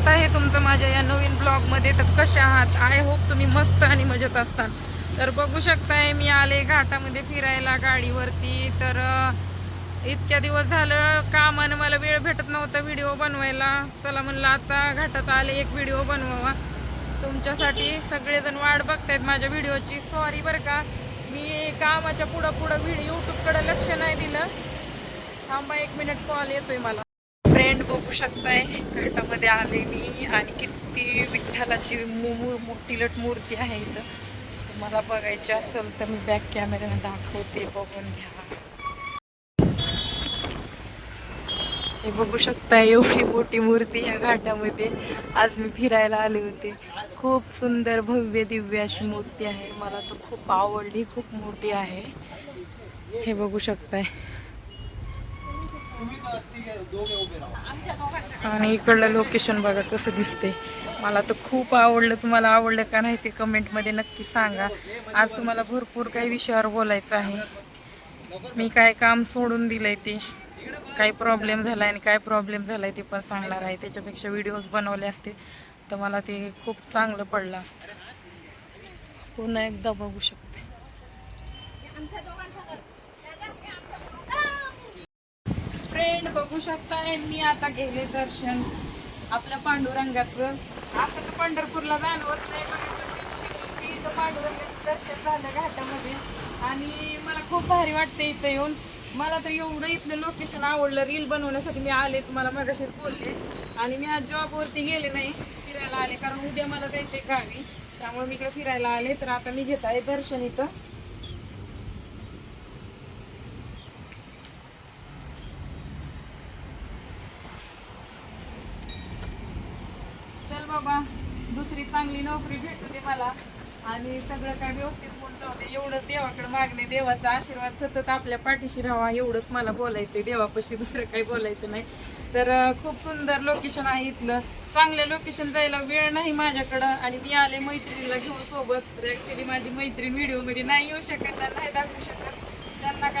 स्वागत आहे तुमचं माझ्या या नवीन ब्लॉगमध्ये. तर कसे आहात? आय होप तुम्ही मस्त आणि मजेत असताल तर बघू शकताय मी आले घाटामध्ये फिरायला गाडीवरती. तर इतक्या दिवस झालं कामानं मला वेळ भेटत नव्हता व्हिडिओ बनवायला. चला म्हणलं आता घाटात आले एक व्हिडिओ बनवावा. तुमच्यासाठी सगळेजण वाट बघतायत माझ्या व्हिडिओची. सॉरी बरं का. मी कामाच्या पुढं पुढं व्हिडिओ यूट्यूबकडं लक्ष नाही दिलं. थांबा एक मिनिट कॉल येतोय मला. फ्रेंड बघू शकताय. घाटामध्ये आले मी आणि किती विठ्ठलाची मोठीलट मोठी लट मूर्ती आहे इथं. तुम्हाला बघायची असेल तर मी बॅक कॅमेऱ्याने दाखवते. बघून घ्या. हे बघू शकता एवढी मोठी मूर्ती ह्या घाटामध्ये. आज मी फिरायला आले होते. खूप सुंदर भव्य दिव्य अशी मूर्ती आहे. मला तर खूप आवडली. खूप मोठी आहे. हे बघू शकताय. आणि इकडलं लोकेशन बघा कसं दिसते मला तर खूप आवडलं. तुम्हाला आवडलं का नाही ते कमेंटमध्ये नक्की सांगा. आज तुम्हाला भरपूर काही विषयावर बोलायचं आहे. मी काय काम सोडून दिलंय ते. काय प्रॉब्लेम झाला आणि काय प्रॉब्लेम झालाय ते पण सांगणार आहे. त्याच्यापेक्षा व्हिडिओज बनवले असते तर मला ते खूप चांगलं पडलं असतं. पुन्हा एकदा बघू शकते. फ्रेंड बघू शकताय. मी आता गेले दर्शन आपल्या पांडुरंगाचं. असं तर पंढरपूरला जाणवत नाही पण इथं पांडुरंगाचं दर्शन झालं घाटामध्ये. आणि मला खूप भारी वाटतं इथं येऊन. मला तर एवढं इथलं लोकेशन आवडलं. रील बनवण्यासाठी मी आले तुम्हाला मगाशी बोलले. आणि मी आज जॉबवरती गेले नाही फिरायला आले. कारण उद्या मला जायचं गावी. त्यामुळे मी इकडे फिरायला आले. तर आता मी घेत आहे दर्शन इथं चल बाबा दुसरी चांगली नोकरी भेटू दे मला आणि सगळं काय व्यवस्थित होऊन जाऊ दे एवढंच देवाकडे मागणे देवाचा आशीर्वाद सतत आपल्या पाठीशी राहावा एवढंच मला बोलायचंय. देवापाशी दुसरं काही बोलायचं नाही. तर खूप सुंदर लोकेशन आहे इथलं. चांगलं लोकेशन जायला वेळ नाही माझ्याकडं. आणि मी आले मैत्रिणीला घेऊन सोबत. तर ॲक्च्युली माझी मैत्रीण व्हिडिओमध्ये नाही येऊ शकत नाही दाखवू शकत.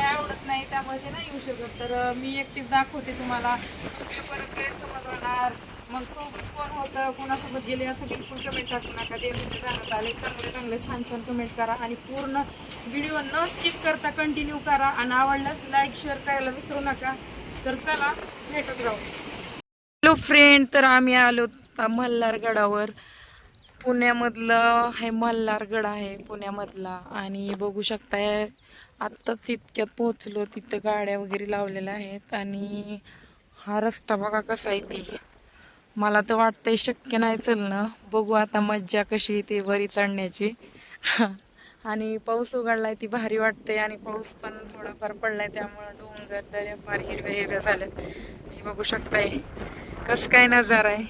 काही आवडत नाही त्यामुळे ते नाही येऊ शकत. तर मी मी एकटीच दाखवते तुम्हाला. तुम्ही परत गैरसमज होणार. मग सोबत कोण होतं कोणासोबत गेले असं बिलकुल कमेंट टाकू नका. देवीचे जाण्यात आले चांगले चांगले छान छान कमेंट करा आणि पूर्ण व्हिडिओ न स्किप करता कंटिन्यू करा. आणि आवडल्यास लाईक शेअर करायला विसरू नका. तर चला भेटत राहू हॅलो फ्रेंड तर आम्ही आलो मल्हारगडावर. पुण्यामधलं हे मल्हारगड आहे पुण्यामधला. आणि बघू शकताय आत्ताच इतक्यात पोहोचलो तिथं गाड्या वगैरे लावलेल्या आहेत आणि हा रस्ता बघा कसा आहे ते. मला तर वाटतंय शक्य नाही चलणं. बघू आता मज्जा कशी येते वरी चढण्याची. आणि पाऊस उघडलाय ती भारी वाटते आणि पाऊस पण थोडाफार पडलाय त्यामुळं डोंगर दऱ्या फार हिरव्या हिरव्या झाल्यात. हे बघू शकताय. कस काय नजारा आहे.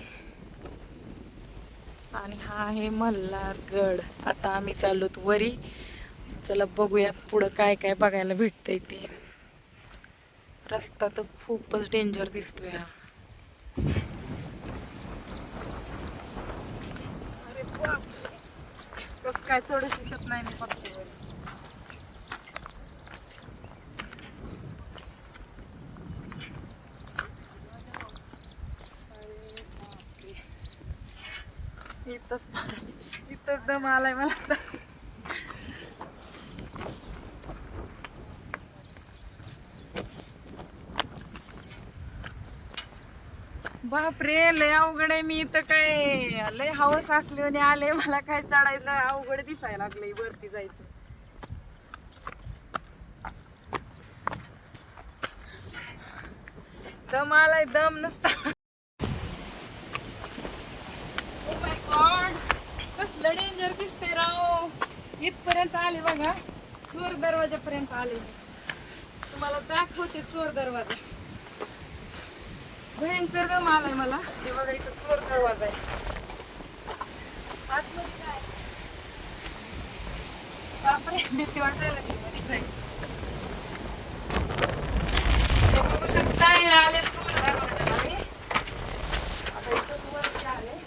आणि हा आहे मल्हारगड. आता आम्ही चाललोत वरी. चला बघूयात पुढं काय काय बघायला भेटतंय ते. रस्ता तर खूपच डेंजर दिसतोय हा. काय थोडं शिकत नाही मी फक्त इथंच इथंच दम आलाय मला आता. बापरे लय अवघड आहे मी इथं काय. लय हवस असले आले मला काय चढायचं अवघड दिसायला लागलंय वरती जायचं. दम आलाय दम नसता. Oh कसलं डेंजर दिसते राव. इथपर्यंत आले बघा चोर दरवाजापर्यंत आले. तुम्हाला दाखवते चोर दरवाजा. भयंकर गम आलाय मला. हे बघा इथं चोर दरवाजा आहे. आतमध्ये काय बापरे भीती वाटायला लागली मध्ये हे बघू शकताय आले चोर दरवाजाला मी. आता इथं वरती आले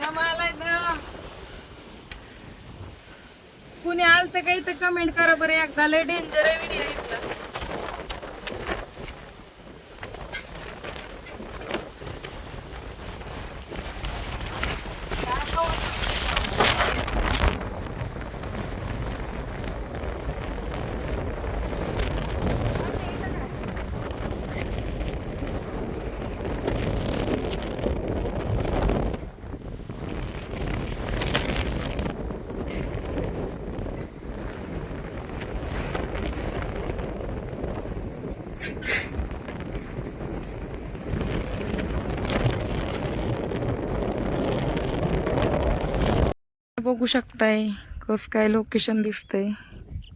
दम आलाय दम कुणी कमेंट करा बरं एकदा. लय डेंजर आहे विडिओ इथलं बघू शकताय कस काय लोकेशन दिसतंय.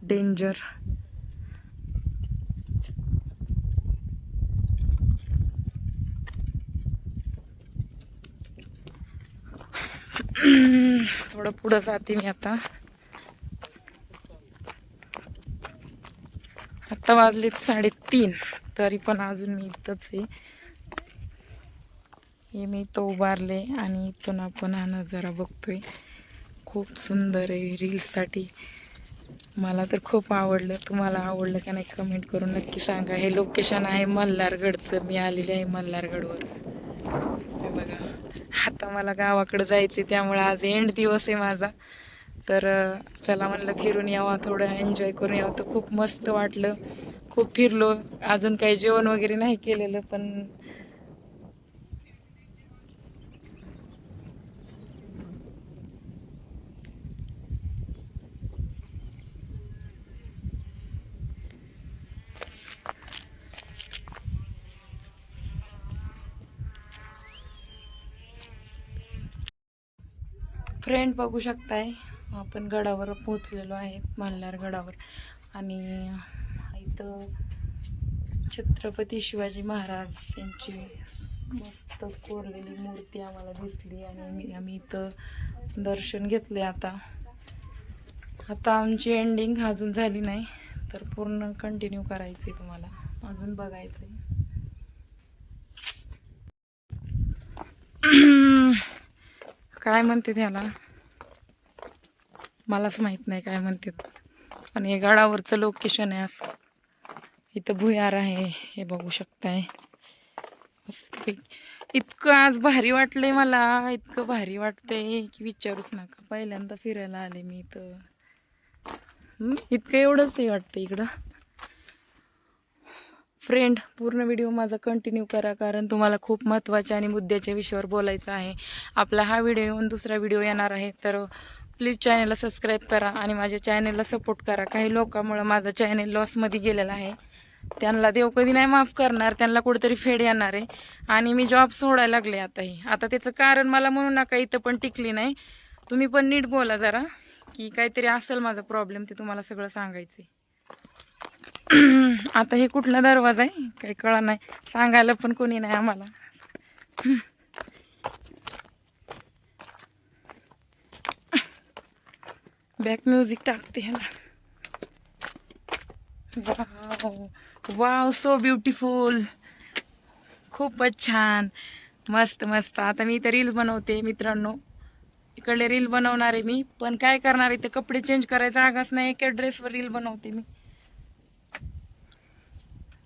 डेंजर थोडं पुढं जाते मी आता. आता वाजलेत साडेतीन तरी पण अजून मी इथंच आहे. हे मी तो उभारले आणि इथून आपण हा नजारा बघतोय. खूप सुंदर आहे रील्ससाठी मला तर खूप आवडलं. तुम्हाला आवडलं का नाही कमेंट करून नक्की सांगा. हे लोकेशन आहे मल्हारगडचं. मी आलेले आहे मल्हारगडवर. बघा. आता मला गावाकडे जायचं त्यामुळे आज एंड दिवस आहे माझा. तर चला म्हणलं फिरून यावं. थोडं एन्जॉय करून यावं. तर खूप मस्त वाटलं. खूप फिरलो. अजून काही जेवण वगैरे नाही केलेलं पण फ्रेंड बघू शकताय. आपण गडावर पोहोचलेलो आहे मल्हार गडावर. आणि इथं छत्रपती शिवाजी महाराज यांची मस्त कोरलेली मूर्ती आम्हाला दिसली आणि आम्ही आम्ही इथं दर्शन घेतले आता. आता आमची एंडिंग अजून झाली नाही तर पूर्ण कंटिन्यू करायची तुम्हाला. अजून बघायचं काय म्हणते त्याला? मलाच माहीत नाही काय म्हणतात पण हे गडावरचं लोकेशन आहे असं. इथं भुयार आहे हे बघू शकताय. इतकं आज भारी वाटलंय मला. इतकं भारी वाटतंय की विचारूच नका. पहिल्यांदा फिरायला आले मी इथं. इतकं एवढंच हे वाटतं इकडं. फ्रेंड पूर्ण व्हिडिओ माझा कंटिन्यू करा कारण तुम्हाला खूप महत्त्वाच्या आणि मुद्द्याच्या विषयावर बोलायचं आहे. आपला हा व्हिडिओ येऊन दुसरा व्हिडिओ येणार आहे तर प्लीज चॅनलला सबस्क्राईब करा आणि माझ्या चॅनलला सपोर्ट करा. काही लोकांमुळं माझा चॅनल लॉसमध्ये गेलेला आहे. त्यांना देव कधी नाही माफ करणार त्यांना कुठेतरी फेड येणार आहे. आणि मी जॉब सोडायला लागले आताही. आता त्याचं कारण मला म्हणू नका इथं पण टिकली नाही. तुम्ही पण नीट बोला जरा की काहीतरी असेल माझा प्रॉब्लेम ते तुम्हाला सगळं सांगायचं आहे आता हे कुठला दरवाजा आहे? काही कळा नाही. सांगायला पण कोणी नाही आम्हाला. बॅक म्युझिक टाकते ह्याला. वाव वाव सो ब्युटिफुल खूपच छान. मस्त मस्त. आता मी इथं रील बनवते मित्रांनो. इकडले रील बनवणार आहे मी. पण काय करणार इथे कपडे चेंज करायचा आगाच नाही. एका ड्रेसवर रील बनवते मी.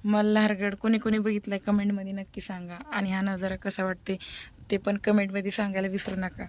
मल्हारगड कोणी कोणी बघितलंय कमेंटमध्ये नक्की सांगा. आणि हा नजारा कसा वाटते ते पण कमेंटमध्ये सांगायला विसरू नका.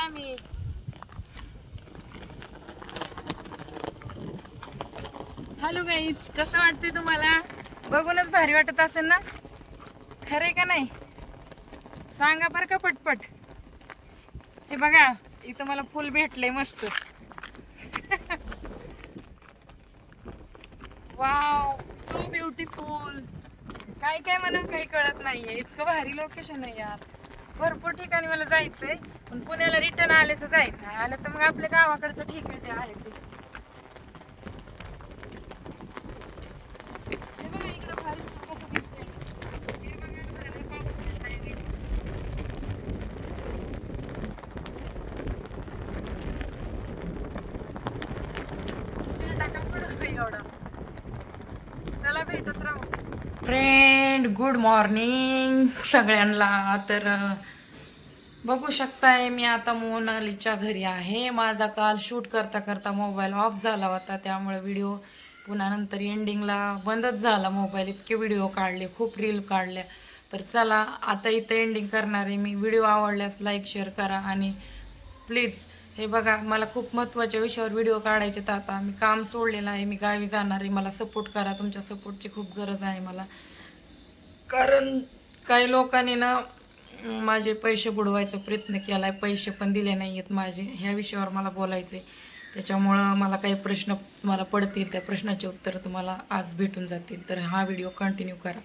आम्ही हॅलो गाईज कसं वाटतंय तुम्हाला? बघूनच भारी वाटत असेल ना? खरे का नाही? सांगा बरं का पटपट. हे बघा इथं मला फुल भेटलंय मस्त. वाव सो ब्युटिफुल काय काय म्हणून काही कळत नाहीये. इतकं भारी लोकेशन आहे यार. भरपूर ठिकाणी मला जायचंय. पण पुण्याला रिटर्न आले तर जायचं आलं तर मग आपल्या गावाकडचं ठीक आहे जे आहे ते. चला भेटत राहू. फ्रेंड गुड मॉर्निंग सगळ्यांना तर बघू शकताय मी आता मोनालीच्या घरी आहे. माझा काल शूट करता करता मोबाईल ऑफ झाला होता. त्यामुळे व्हिडिओ पुन्हा नंतर एंडिंगला बंदच झाला मोबाईल इतके व्हिडिओ काढले खूप रील काढल्या. तर चला आता इथं एंडिंग करणार आहे मी. व्हिडिओ आवडल्यास लाईक शेअर करा आणि प्लीज हे बघा मला खूप महत्त्वाच्या विषयावर व्हिडिओ काढायचे तर आता. मी काम सोडलेलं आहे. मी गावी जाणार आहे. मला सपोर्ट करा. तुमच्या सपोर्टची खूप गरज आहे मला. कारण काही लोकांनी ना माझे पैसे बुडवायचा प्रयत्न केला आहे पैसे पण दिले नाही आहेत माझे. ह्या विषयावर मला बोलायचं आहे त्याच्यामुळं मला काही प्रश्न तुम्हाला पडतील त्या प्रश्नाचे उत्तर तुम्हाला आज भेटून जातील. तर हा व्हिडिओ कंटिन्यू करा.